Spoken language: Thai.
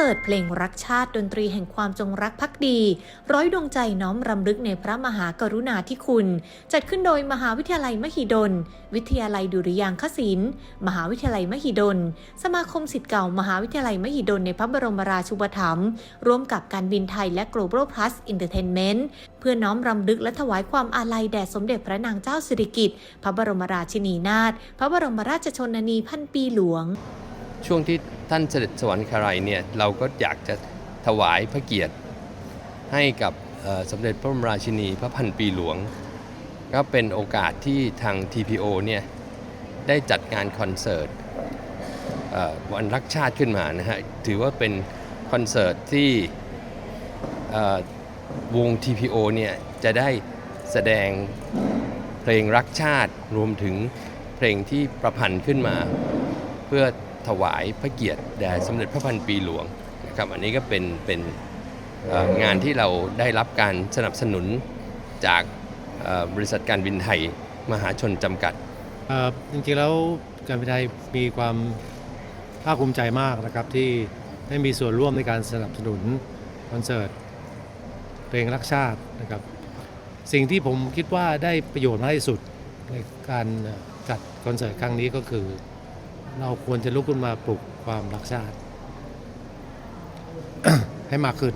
เสิร์ตเพลงรักชาติดนตรีแห่งความจงรักภักดี ร้อยดวงใจน้อมรำลึกในพระมหากรุณาธิคุณ จัดขึ้นโดยมหาวิทยาลัยมหิดล วิทยาลัยดุริยางคศิลป์มหาวิทยาลัยมหิดล สมาคมสิทธิ์เก่ามหาวิทยาลัยมหิดลในพระบรมราชูปถัมภ์ร่วมกับการบินไทยและ Global Plus Entertainment เพื่อน้อมรำลึกและถวายความอาลัยแด่สมเด็จพระนางเจ้าสิริกิติ์พระบรมราชินีนาถพระบรมราชชนนีพันปีหลวง ช่วงที่ท่านเสด็จสวรรคาลัยเนี่ยเราก็อยากจะถวายพระเกียรติให้กับสมเด็จพระบรมราชินีพระพันปีหลวง ก็เป็นโอกาสที่ทาง TPO เนี่ยได้จัดงานคอนเสิร์ตวันรักชาติขึ้นมานะฮะถือว่าเป็นคอนเสิร์ตที่วง TPO เนี่ยจะได้แสดงเพลงรักชาติรวมถึงเพลงที่ประพันธ์ขึ้นมา เพื่อ ถวายพระเกียรติแด่สมเด็จพระพันปีหลวงนะครับอันนี้ก็เป็นเป็นงานที่เราได้รับการสนับสนุนจากบริษัทการบินไทยมหาชนจำกัดจริงๆแล้วการบินไทยมีความภาคภูมิใจมากนะครับที่ได้มีส่วนร่วมในการสนับสนุนคอนเสิร์ตเพลงรักชาตินะครับสิ่งที่ผมคิดว่าได้ประโยชน์มากที่สุดในการจัดคอนเสิร์ตครั้งนี้ก็คือ เราควรจะลุกขึ้นมาปลุกความรักชาติ ให้มากขึ้น